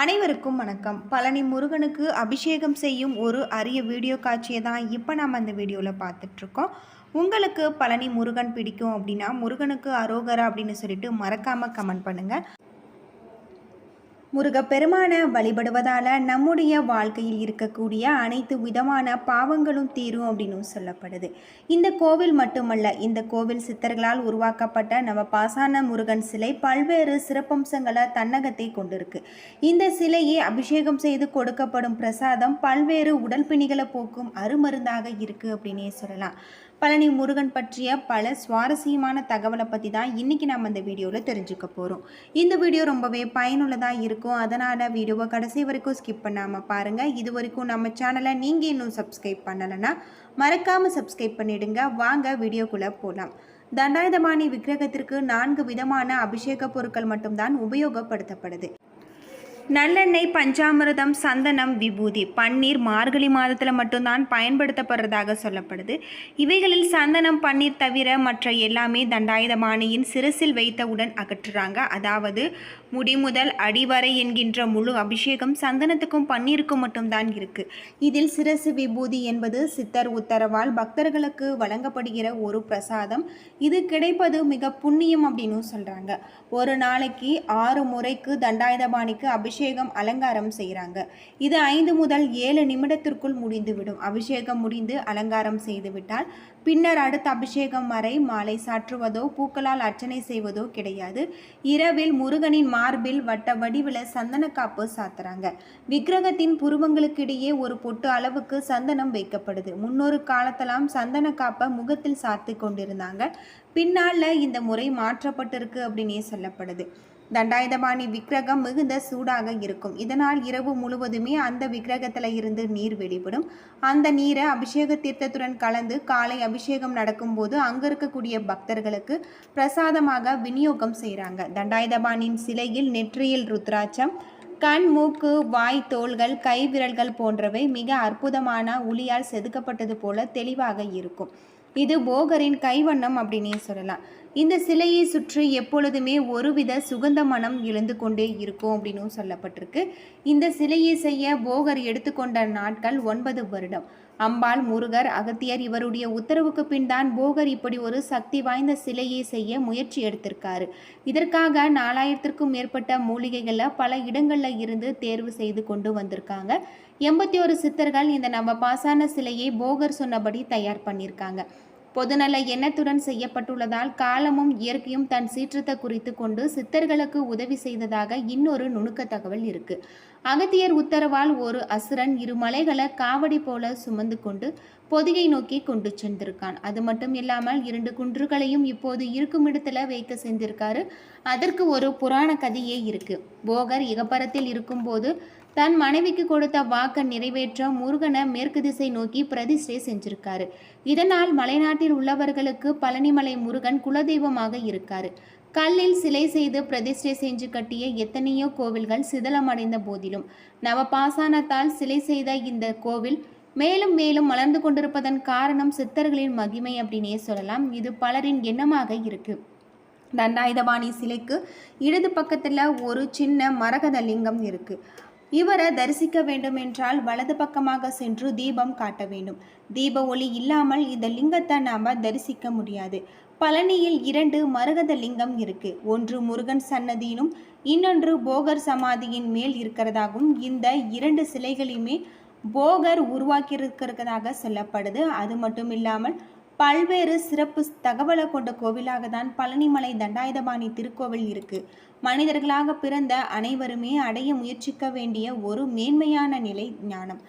அனைவருக்கும் வணக்கம். பழனி முருகனுக்கு அபிஷேகம் செய்யும் ஒரு அரிய வீடியோ காட்சியை தான் இப்போ நம்ம அந்த வீடியோவில் பார்த்துட்ருக்கோம். உங்களுக்கு பழனி முருகன் பிடிக்கும் அப்படின்னா முருகனுக்கு அரோகரா அப்படின்னு சொல்லிட்டு மறக்காமல் கமெண்ட் பண்ணுங்கள் முருகப்பெருமான வழிபடுவதால் நம்முடைய வாழ்க்கையில் இருக்கக்கூடிய அனைத்து விதமான பாவங்களும் தீரும் அப்படின்னு சொல்லப்படுது. இந்த கோவில் மட்டுமல்ல இந்த கோவில் சித்தர்களால் உருவாக்கப்பட்ட நம்ம பாசான முருகன் சிலை பல்வேறு சிறப்பம்சங்களை தன்னகத்தை கொண்டிருக்கு. இந்த சிலையை அபிஷேகம் செய்து கொடுக்கப்படும் பிரசாதம் பல்வேறு உடல் பிணிகளை போக்கும் அருமருந்தாக இருக்கு அப்படின்னே சொல்லலாம். பழனி முருகன் பற்றிய பல சுவாரஸ்யமான தகவலை பற்றி தான் இன்றைக்கி நம்ம இந்த வீடியோவில் தெரிஞ்சுக்க போகிறோம் இந்த வீடியோ ரொம்பவே பயனுள்ளதாக இருக்கும். அதனால் வீடியோவை கடைசி வரைக்கும் ஸ்கிப் பண்ணாமல் பாருங்கள் இது வரைக்கும் நம்ம சேனலை நீங்கள் இன்னும் சப்ஸ்கிரைப் பண்ணலைன்னா மறக்காமல் சப்ஸ்கிரைப் பண்ணிவிடுங்க வாங்க வீடியோக்குள்ளே போகலாம் தண்டாயுதபாணி விக்கிரகத்திற்கு நான்கு விதமான அபிஷேக பொருட்கள் மட்டும்தான் உபயோகப்படுத்தப்படுது. நல்லெண்ணெய் பஞ்சாமிரதம் சந்தனம் விபூதி பன்னீர் மார்கழி மாதத்தில் மட்டும்தான் பயன்படுத்தப்படுறதாக சொல்லப்படுது. இவைகளில் சந்தனம் பன்னீர் தவிர மற்ற எல்லாமே தண்டாயுதபாணியின் சிரசில் வைத்தவுடன் அகற்றுறாங்க. அதாவது முடிமுதல் அடிவரை என்கின்ற முழு அபிஷேகம் சந்தனத்துக்கும் பன்னீருக்கும் மட்டும்தான் இருக்கு. இதில் சிரசு விபூதி என்பது சித்தர் உத்தரவால் பக்தர்களுக்கு வழங்கப்படுகிற ஒரு பிரசாதம். இது கிடைப்பது மிக புண்ணியம் அப்படின்னு சொல்றாங்க. ஒரு நாளைக்கு ஆறு முறைக்கு தண்டாயுதபாணிக்கு அபிஷேகம் அலங்காரம் செய்கிறாங்க இது ஐந்து முதல் ஏழு நிமிடத்திற்குள் முடிந்துவிடும். அபிஷேகம் முடிந்து அலங்காரம் செய்துவிட்டால் பின்னர் அடுத்த அபிஷேகம் வரை மாலை சாற்றுவதோ பூக்களால் அர்ச்சனை செய்வதோ கிடையாது. இரவில் முருகனின் மார்பில் வட்ட வடிவில் சந்தன காப்பு சாத்துறாங்க. விக்கிரகத்தின் புருவங்களுக்கிடையே ஒரு பொட்டு அளவுக்கு சந்தனம் வைக்கப்படுது. முன்னொரு காலத்தெல்லாம் சந்தன காப்பை முகத்தில் சாத்தி கொண்டிருந்தாங்க. பின்னால் இந்த முறை மாற்றப்பட்டிருக்கு அப்படின்னே சொல்லப்படுது. தண்டாயுதபாணி விக்கிரகம் மிகுந்த சூடாக இருக்கும். இதனால் இரவு முழுவதுமே அந்த விக்கிரகத்தில் இருந்து நீர் வெளிப்படும். அந்த நீரை அபிஷேக தீர்த்தத்துடன் கலந்து காலை அபிஷேகம் நடக்கும்போது அங்கே இருக்கக்கூடிய பக்தர்களுக்கு பிரசாதமாக விநியோகம் செய்கிறாங்க தண்டாயுதபாணியின் சிலையில் நெற்றியில் ருத்ராட்சம் கண் மூக்கு வாய் தோள்கள் கை விரல்கள் போன்றவை மிக அற்புதமான உளியால் செதுக்கப்பட்டது போல தெளிவாக இருக்கும். இது போகரின் கைவண்ணம் அப்படின்னே சொல்லலாம். இந்த சிலையை சுற்றி எப்பொழுதுமே ஒருவித சுகந்த மனம் எழுந்து கொண்டே இருக்கும் அப்படின்னு சொல்லப்பட்டிருக்கு. இந்த சிலையை செய்ய போகர் எடுத்துக்கொண்ட நாட்கள் ஒன்பது வருடம். அம்பாள் முருகர் அகத்தியர் இவருடைய உத்தரவுக்கு பின் தான் போகர் இப்படி ஒரு சக்தி வாய்ந்த சிலையை செய்ய முயற்சி எடுத்திருக்காரு. இதற்காக நாலாயிரத்திற்கும் மேற்பட்ட மூலிகைகளை பல இடங்களில் இருந்து தேர்வு செய்து கொண்டு வந்திருக்காங்க. எண்பத்தி ஒரு சித்தர்கள் இந்த நம்ம பாசான சிலையை போகர் சொன்னபடி தயார் பண்ணியிருக்காங்க. பொதுநல எண்ணத்துடன் செய்யப்பட்டுள்ளதால் காலமும் இயற்கையும் தன் சீற்றத்தை குறித்து கொண்டு சித்தர்களுக்கு உதவி செய்ததாக இன்னொரு நுணுக்க தகவல் இருக்கு. அகத்தியர் உத்தரவால் ஒரு அசுரன் இரு மலைகளை காவடி போல சுமந்து கொண்டு பொதிகை நோக்கி கொண்டு சென்றிருக்கான். அது மட்டும் இல்லாமல் இரண்டு குன்றுகளையும் இப்போது இருக்கும் இடத்துல வைக்க சென்றிருக்காரு. அதற்கு ஒரு புராண கதையே இருக்கு. போகர் இகப்பரத்தில் இருக்கும்போது தன் மனைவிக்கு கொடுத்த வாக்கை நிறைவேற்ற முருகனை மேற்கு திசை நோக்கி பிரதிஷ்டை செஞ்சிருக்காரு. இதனால் மலைநாட்டில் உள்ளவர்களுக்கு பழனிமலை முருகன் குலதெய்வமாக இருக்காரு. கல்லில் சிலை செய்து பிரதிஷ்டை செஞ்சு கட்டிய எத்தனையோ கோவில்கள் சிதலமடைந்த போதிலும் நவபாசானத்தால் சிலை செய்த இந்த கோவில் மேலும் மேலும் மலர்ந்து கொண்டிருப்பதன் காரணம் சித்தர்களின் மகிமை அப்படின்னே சொல்லலாம். இது பலரின் எண்ணமாக இருக்கு. தண்டாயுதபாணி சிலைக்கு இடது பக்கத்தில் ஒரு சின்ன மரகத லிங்கம் இருக்கு. இவரை தரிசிக்க வேண்டும் என்றால் வலது பக்கமாக சென்று தீபம் காட்ட வேண்டும். தீப ஒளி இல்லாமல் இந்த லிங்கத்தை நாம் தரிசிக்க முடியாது. பழனியில் இரண்டு மரகத லிங்கம் இருக்கு. ஒன்று முருகன் சன்னதியிலும் இன்னொன்று போகர் சமாதியின் மேல் இருக்கிறதாகவும் இந்த இரண்டு சிலைகளையுமே போகர் உருவாக்கியிருக்கிறதாக சொல்லப்படுது. அது மட்டும் இல்லாமல் பல்வேறு சிறப்பு தகவலை கொண்ட கோவிலாக தான் பழனிமலை தண்டாயுதபாணி திருக்கோவில் இருக்கு. மனிதர்களாக பிறந்த அனைவருமே அடைய முயற்சிக்க வேண்டிய ஒரு மேன்மையான நிலை ஞானம்.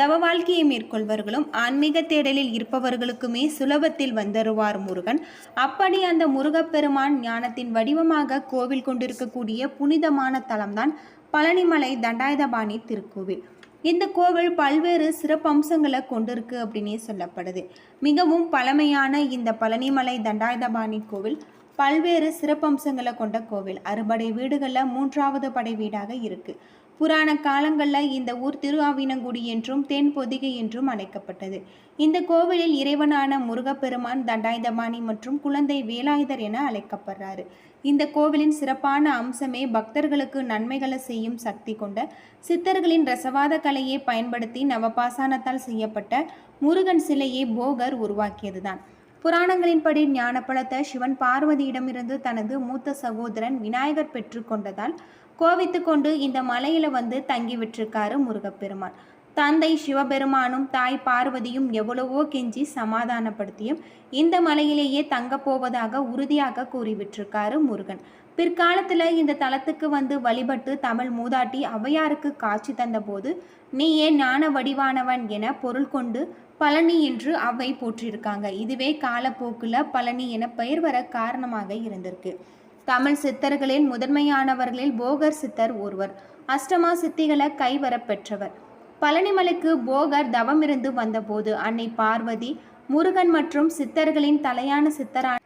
தவ வாழ்க்கையை மேற்கொள்வர்களும் ஆன்மீக தேடலில் இருப்பவர்களுக்குமே சுலபத்தில் வந்தருவார் முருகன். அப்படி அந்த முருகப்பெருமான் ஞானத்தின் வடிவமாக கோவில் கொண்டிருக்கக்கூடிய புனிதமான தலம்தான் பழனிமலை தண்டாயுதபாணி திருக்கோவில். இந்த கோவில் பல்வேறு சிறப்பம்சங்களை கொண்டிருக்கு அப்படின்னே சொல்லப்படுது. மிகவும் பழமையான இந்த பழனிமலை தண்டாயுதபாணி கோவில் பல்வேறு சிறப்பம்சங்களை கொண்ட கோவில். அறுபடை வீடுகளில் மூன்றாவது படை வீடாக இருக்கு. புராண காலங்களில் இந்த ஊர் திருஆவினங்குடி என்றும் தென் பொதிகை என்றும் அழைக்கப்பட்டது. இந்த கோவிலில் இறைவனான முருகப்பெருமான் தண்டாயுதபாணி மற்றும் குழந்தை வேலாயுதர் என அழைக்கப்படுறாரு. இந்த கோவிலின் சிறப்பான அம்சமே பக்தர்களுக்கு நன்மைகளை செய்யும் சக்தி கொண்ட சித்தர்களின் ரசவாத கலையை பயன்படுத்தி நவபாசானத்தால் செய்யப்பட்ட முருகன் சிலையை போகர் உருவாக்கியதுதான். புராணங்களின்படி ஞானப்பழத்தை சிவன் பார்வதியிடமிருந்து தனது மூத்த சகோதரன் விநாயகர் பெற்றுக்கொண்டதால் கோவித்து கொண்டு இந்த மலையில வந்து தங்கி விட்டிருக்காரு முருகப்பெருமான். தந்தை சிவபெருமானும் தாய் பார்வதியும் எவ்வளவோ கெஞ்சி சமாதானப்படுத்தியும் இந்த மலையிலேயே தங்கப் போவதாக உறுதியாக கூறிவிட்டிருக்காரு முருகன். பிற்காலத்தில் இந்த தலத்துக்கு வந்து வழிபட்டு தமிழ் மூதாட்டி ஔவையாருக்கு காட்சி தந்தபோது நீயே ஞான வடிவானவன் என பொருள் கொண்டு பழனி என்று அவை போற்றியிருக்காங்க இதுவே காலப்போக்கில் பழனி என பெயர் வர காரணமாக இருந்திருக்கு. தமிழ் சித்தர்களில் முதன்மையானவர்களில் போகர் சித்தர் ஒருவர். அஷ்டமா சித்திகளை கைவரப் பெற்றவர். பழனிமலைக்கு போகர் தவமிருந்து வந்தபோது அன்னை பார்வதி முருகன் மற்றும் சித்தர்களின் தலையான சித்தரான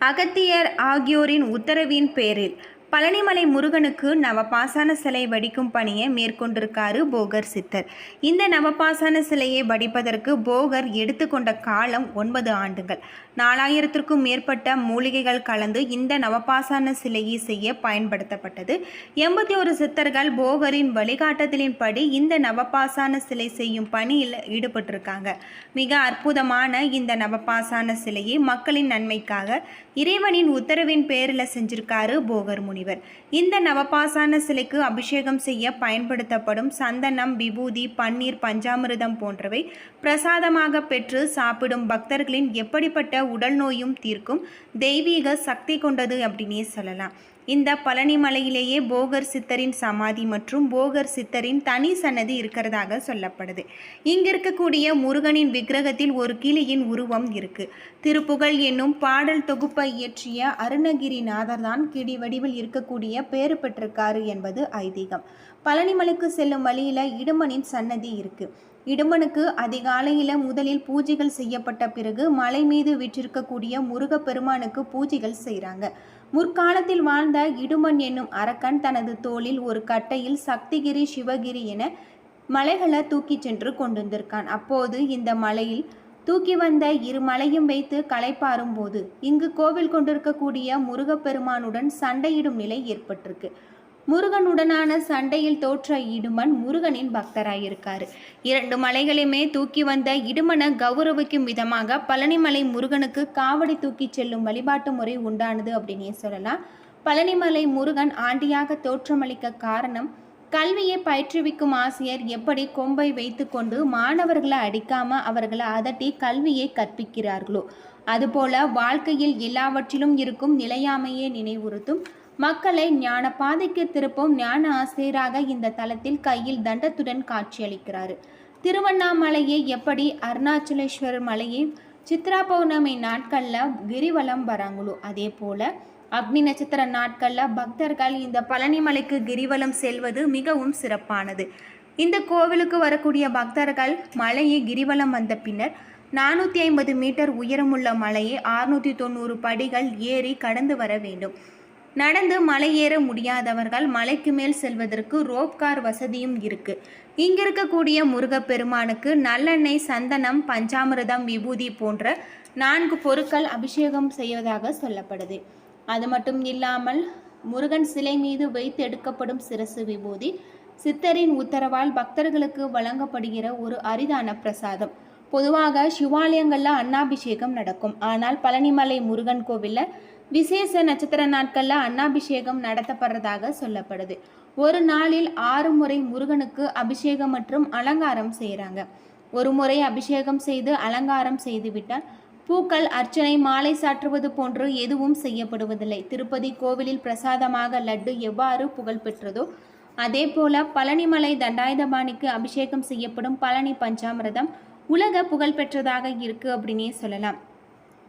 அகத்தியர் ஆகியோரின் உத்தரவின் பேரில் பழனிமலை முருகனுக்கு நவபாசான சிலை வடிக்கும் பணியை மேற்கொண்டிருக்காரு போகர் சித்தர். இந்த நவபாசான சிலையை வடிப்பதற்கு போகர் எடுத்துக்கொண்ட காலம் ஒன்பது ஆண்டுகள். நாலாயிரத்திற்கும் மேற்பட்ட மூலிகைகள் கலந்து இந்த நவபாசான சிலையை செய்ய பயன்படுத்தப்பட்டது. எண்பத்தி ஒரு சித்தர்கள் போகரின் வழிகாட்டுதலின்படி இந்த நவபாசான சிலை செய்யும் பணியில் ஈடுபட்டிருக்காங்க. மிக அற்புதமான இந்த நவபாசான சிலையை மக்களின் நன்மைக்காக இறைவனின் உத்தரவின் பேரில் செஞ்சிருக்காரு போகர் முனி முனிவர் இந்த நவபாசான சிலைக்கு அபிஷேகம் செய்ய பயன்படுத்தப்படும் சந்தனம் விபூதி பன்னீர் பஞ்சாமிர்தம் போன்றவை பிரசாதமாக பெற்று சாப்பிடும் பக்தர்களின் எப்படிப்பட்ட உடல் நோயும் தீர்க்கும் தெய்வீக சக்தி கொண்டது அப்படின்னே சொல்லலாம். இந்த பழனி மலையிலேயே போகர் சித்தரின் சமாதி மற்றும் போகர் சித்தரின் தனி சன்னதி இருக்கிறதாக சொல்லப்படுது. இங்கிருக்கக்கூடிய முருகனின் விக்கிரகத்தில் ஒரு கிளியின் உருவம் இருக்கு. திருப்புகழ் என்னும் பாடல் தொகுப்பை இயற்றிய அருணகிரிநாதர் தான் கிடி வடிவில் இருக்கக்கூடிய பேறு பெற்றிருக்காரு என்பது ஐதீகம். பழனிமலைக்கு செல்லும் வழியில் இடுமனின் சன்னதி இருக்கு. இடுமனுக்கு அதிகாலையில் முதலில் பூஜைகள் செய்யப்பட்ட பிறகு மலை மீது விற்றிருக்கக்கூடிய முருகப்பெருமானுக்கு பூஜைகள் செய்கிறாங்க முற்காலத்தில் வாழ்ந்த இடுமன் என்னும் அரக்கன் தனது தோளில் ஒரு கட்டையில் சக்திகிரி சிவகிரி என மலைகளை தூக்கிச் சென்று கொண்டு வந்திருக்கான் அப்போது இந்த மலையில் தூக்கி வந்த இரு மலையும் வைத்து களைப்பாரும் போது இங்கு கோவில் கொண்டிருக்கக்கூடிய முருகப்பெருமானுடன் சண்டையிடும் நிலை ஏற்பட்டிருக்கு. முருகனுடனான சண்டையில் தோற்ற இடுமன் முருகனின் பக்தராயிருக்காரு. இரண்டு மலைகளையுமே தூக்கி வந்த இடுமனை கௌரவிக்கும் விதமாக பழனிமலை முருகனுக்கு காவடி தூக்கி செல்லும் வழிபாட்டு முறை உண்டானது அப்படின்னே சொல்லலாம். பழனிமலை முருகன் ஆண்டியாக தோற்றமளிக்க காரணம் கல்வியை பயிற்றுவிக்கும் ஆசிரியர் எப்படி கொம்பை வைத்துக்கொண்டு மாணவர்களை அடிக்காம அவர்களை அதட்டி கல்வியை கற்பிக்கிறார்களோ அதுபோல வாழ்க்கையில் எல்லாவற்றிலும் இருக்கும் நிலையாமையே நினைவுறுத்தும் மக்களை ஞான பாதைக்கு திருப்பும் ஞான ஆசிரியராக இந்த தலத்தில் கையில் தண்டத்துடன் காட்சியளிக்கிறார். திருவண்ணாமலையை எப்படி அருணாச்சலேஸ்வரர் மலையை சித்ரா பௌர்ணமி நாட்களில் கிரிவலம் வராங்களோ அதே போல் அக்னி நட்சத்திர நாட்களில் பக்தர்கள் இந்த பழனிமலைக்கு கிரிவலம் செல்வது மிகவும் சிறப்பானது. இந்த கோவிலுக்கு வரக்கூடிய பக்தர்கள் மலையை கிரிவலம் வந்த பின்னர் நானூற்றி ஐம்பது மீட்டர் உயரமுள்ள மலையை அறுநூற்றி தொண்ணூறு படிகள் ஏறி கடந்து வர வேண்டும். நடந்து மலையேற முடியாதவர்கள் மலைக்கு மேல் செல்வதற்கு ரோப் கார் வசதியும் இருக்கு. இங்க இருக்கக்கூடிய முருகப்பெருமானுக்கு நல்லெண்ணெய் சந்தனம் பஞ்சாமிரதம் விபூதி போன்ற நான்கு பொருட்கள் அபிஷேகம் செய்வதாக சொல்லப்படுது. அது மட்டும் இல்லாமல் முருகன் சிலை மீது வைத்து எடுக்கப்படும் சிரசு விபூதி சித்தரின் உத்தரவால் பக்தர்களுக்கு வழங்கப்படுகிற ஒரு அரிதான பிரசாதம். பொதுவாக சிவாலயங்களில் அன்னாபிஷேகம் நடக்கும். ஆனால் பழனிமலை முருகன் கோவிலில் விசேஷ நட்சத்திர நாட்களில் அன்னாபிஷேகம் நடத்தப்படுறதாக சொல்லப்படுது. ஒரு நாளில் ஆறு முறை முருகனுக்கு அபிஷேகம் மற்றும் அலங்காரம் செய்கிறாங்க ஒரு முறை அபிஷேகம் செய்து அலங்காரம் செய்துவிட்டால் பூக்கள் அர்ச்சனை மாலை சாற்றுவது போன்று எதுவும் செய்யப்படுவதில்லை. திருப்பதி கோவிலில் பிரசாதமாக லட்டு எவ்வாறு புகழ் பெற்றதோ அதே போல பழனிமலை தண்டாயுதபாணிக்கு அபிஷேகம் செய்யப்படும் பழனி பஞ்சாமிரதம் உலக புகழ் பெற்றதாக இருக்கு அப்படின்னே சொல்லலாம்.